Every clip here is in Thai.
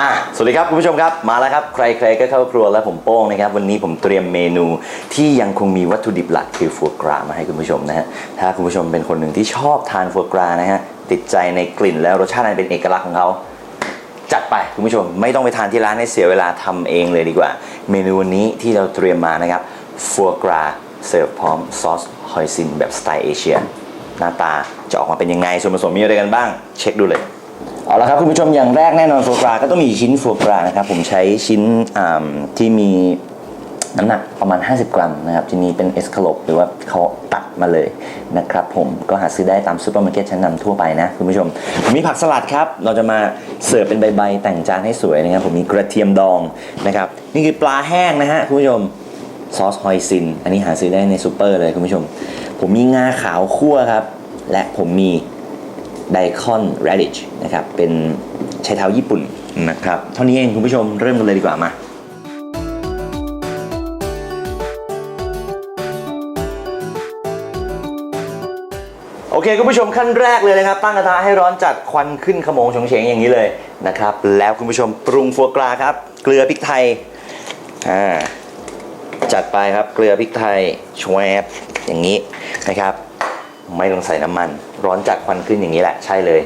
อะสวัสดีครับคุณผู้ชมครับมาแล้วครับใครๆก็เข้าครัวและผมโป้งนะครับวันนี้ผมเตรียมเมนูที่ยังคงมีวัตถุดิบหลักคือฟัวกรามาให้คุณผู้ชมนะฮะถ้าคุณผู้ชมเป็นคนหนึ่งที่ชอบทานฟัวกรานะฮะติดใจในกลิ่นและรสชาติอันเป็นเอกลักษณ์ของเขาจัดไปคุณผู้ชมไม่ต้องไปทานที่ร้านให้เสียเวลาทำเองเลยดีกว่า เมนูวันนี้ที่เราเตรียมมานะครับฟัวกราเสิร์ฟพร้อมซอสหอยซินแบบสไตล์เอเชียหน้าตาจะออกมาเป็นยังไงส่วนผสมมีอะไรกันบ้าง เช็คดูเลย เอาละครับคุณผู้ชมอย่างแรกแน่นอนฟัวกราก็ต้องมีชิ้นฟัวกรานะครับผมใช้ชิ้นที่มีน้ำหนักประมาณ 50 กรัมนะครับที่นี้เป็นเอสคาลปหรือว่าเขาตัดมาเลยนะครับผมก็หาซื้อได้ตามซูเปอร์มาร์เก็ตชั้นนำทั่วไปนะคุณผู้ชมผมมีผักสลัดครับ เราจะมาเสิร์ฟเป็นใบๆแต่งจานให้สวยนะครับผมมีกระเทียมดองนะครับนี่คือปลาแห้งนะฮะคุณผู้ชมซอสฮอยซิน อันนี้หาซื้อได้ในซูเปอร์เลยคุณผู้ชม ผมมีงาขาวคั่วครับ และผมมี ไดคอน radish นะครับเป็นชายเท้าญี่ปุ่นนะครับเท่านี้เองคุณผู้ชมเริ่มกันเลยดีกว่ามาโอเคคุณผู้ชมขั้นแรกเลยนะครับ ตั้งกระทะให้ร้อนจัดควันขึ้นขโมงชงเฉงอย่างนี้เลยนะครับ แล้วคุณผู้ชมปรุงฟัวกราครับ เกลือพริกไทยอ่าจัดไปครับเกลือพริกไทยชวบอย่างนี้นะครับ ไม่ต้องใส่น้ำมัน ร้อนจัดควันขึ้นอย่างนี้แหละใช่เลย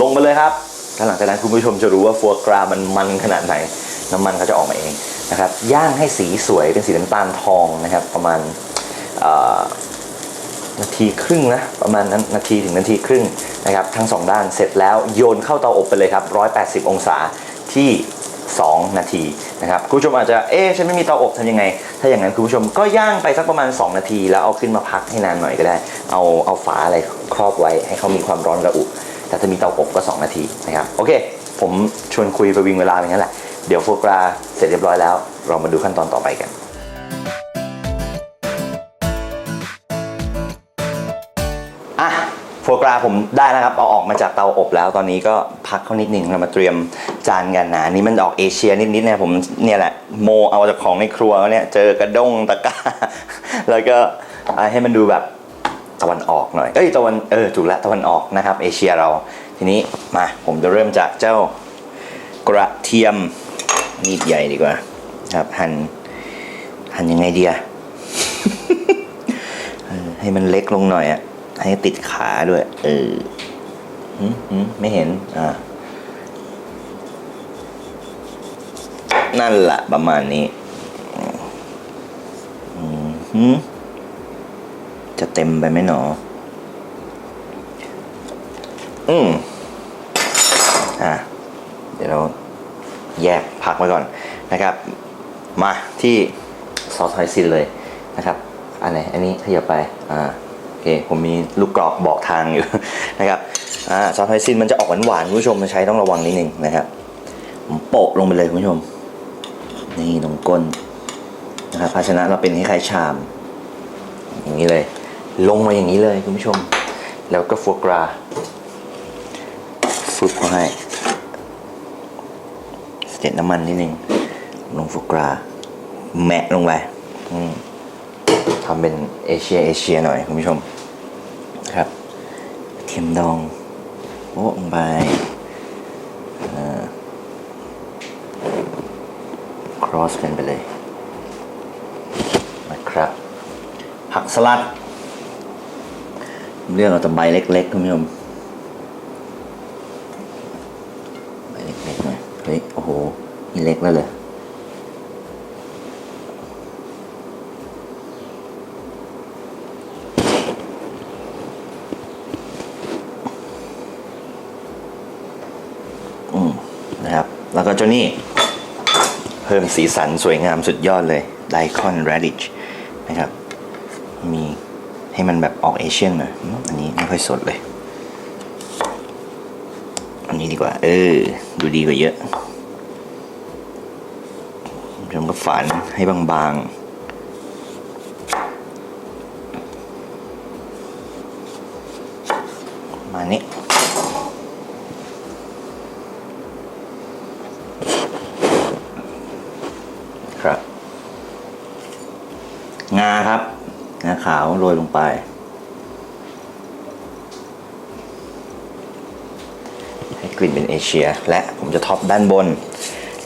ลงมาเลยครับแล้วหลังจากนั้นคุณผู้ชมจะรู้ว่าฟัวกรามันมันขนาดไหน น้ำมันก็จะออกมาเองนะครับย่างให้สีสวยเป็นสีน้ำตาลทองนะครับ ประมาณนาทีครึ่งนะประมาณนั้นนาทีถึงนาทีครึ่งนะครับ ทั้งสองด้านเสร็จแล้วโยนเข้าเตาอบไปเลยครับ 180 องศาที่ 2 นาทีนะครับคุณผู้ชมอาจจะเอ๊ะฉันไม่มีเตาอบทำยังไง ถ้าอย่างนั้นคุณผู้ชมก็ย่างไปสักประมาณ 2 นาที แล้วเอาขึ้นมาพักให้นานหน่อยก็ได้ เอาเอาฝาอะไรครอบไว้ให้เขามีความร้อนระอุ แต่ถ้ามีเตาอบก็ 2 นาทีนะครับโอเค ผมชวนคุยไปวิ่งเวลาอย่างนั้นแหละเดี๋ยวโฟกราเสร็จเรียบร้อยแล้ว เรามาดูขั้นตอนต่อไปกัน โฟกราผมได้แล้วครับ เอาออกมาจากเตาอบแล้วตอนนี้ก็พักเขานิดหนึ่งเรามาเตรียมจานกันนะอันนี้มันออกเอเชียนิดๆเนี่ยผมเนี่ยแหละโมเอาจากของในครัวเนี่ยเจอกระด้งตะกร้า แล้วก็ให้มันดูแบบตะวันออกหน่อยเอ้ยตะวันเออถูกแล้วตะวันออกนะครับเอเชียเราทีนี้มาผมจะเริ่มจากเจ้ากระเทียมมีดใหญ่ดีกว่าครับหั่นหั่นยังไงดีอะให้มันเล็กลงหน่อยอะ ให้ติดขาด้วย เออหืมหืมไม่เห็น อ่า นั่นแหละประมาณนี้อืมหืมจะเต็มไปไหมหนอ อืมอะ เดี๋ยวเราแยกผักไว้ก่อนนะครับ มาที่ซอสไฮซินเลยนะครับ อันไหน อันนี้ขยับไป อ่า เคผมมีลูกกรอกบอกทางอยู่นะครับอ่าซอสไฮซินมันจะออกหวานๆคุณผู้ชมมาใช้ต้องระวังนิดนึงนะครับ ผมโปะลงไปเลยคุณผู้ชม นี่ตรงก้นนะครับภาชนะเราเป็นคล้ายๆชาม อย่างนี้เลย ลงมาอย่างนี้เลยคุณผู้ชม แล้วก็ฟัวกราฟึบเขาให้เสร็จน้ำมันนิดนึงลงฟัวกราแมะลงไปอืม ทำเป็นเอเชียเอเชียหน่อยคุณผู้ชมครับเทียมดองโอ้ลงไปอ่าครอสกันไปเลยนะครับผักสลัด เรื่องเราจะใบเล็กๆคุณผู้ชมใบเล็กๆหน่อยเฮ้ยโอ้โหนี่เล็กแล้วเลยอืมนะครับ แล้วก็เจ้านี่ เพิ่มสีสันสวยงามสุดยอดเลยไดคอน radish นะครับ มีให้มันแบบออกเอเชียนหน่อยอันนี้ไม่ค่อยสดเลย อันนี้ดีกว่า เออ ดูดีกว่าเยอะผมก็ฝานให้บางๆ มานี้ ครับ งาครับ งาขาวโรยลงไป ให้กลิ่นเป็นเอเชีย และผมจะท็อปด้านบน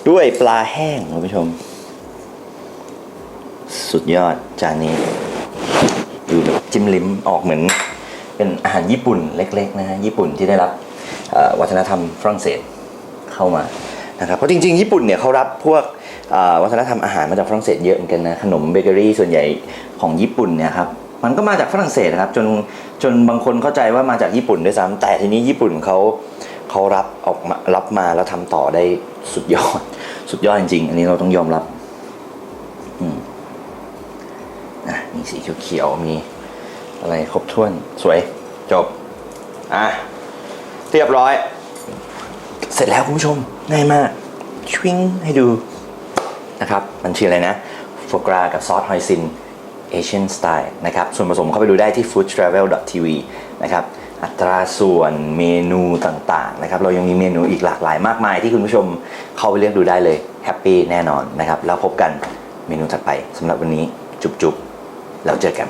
ด้วยปลาแห้งคุณผู้ชม สุดยอดจานนี้ดูแบบจิ้มลิ้มออกเหมือนเป็นอาหารญี่ปุ่นเล็กๆนะฮะญี่ปุ่นที่ได้รับวัฒนธรรมฝรั่งเศสเข้ามา นะครับเพราะจริงๆ ญี่ปุ่นเนี่ยเขารับพวกวัฒนธรรมอาหารมาจากฝรั่งเศสเยอะเหมือนกันนะขนมเบเกอรี่ส่วนใหญ่ของญี่ปุ่นเนี่ยครับมันก็มาจากฝรั่งเศสนะครับจนจนบางคนเข้าใจว่ามาจากญี่ปุ่นด้วยซ้ำแต่ทีนี้ญี่ปุ่นเขาเขารับออกมารับมาแล้วทำต่อได้สุดยอดสุดยอดจริงๆ อันนี้เราต้องยอมรับอะมีสีเขียวๆมีอะไรครบถ้วนสวยจบอะเรียบร้อย เสร็จแล้วคุณผู้ชมง่ายมากชวิงให้ดูนะครับมันชื่ออะไรนะโฟกรากับซอสหอยซินเอเชียนสไตล์นะครับส่วนผสมเข้าไปดูได้ที่ foodtravel.tv นะครับอัตราส่วนเมนูต่างๆนะครับเรายังมีเมนูอีกหลากหลายมากมายที่คุณผู้ชมเข้าไปเลือกดูได้เลยแฮปปี้แน่นอนนะครับแล้วพบกันเมนูถัดไปสำหรับวันนี้จุบๆแล้วเจอกัน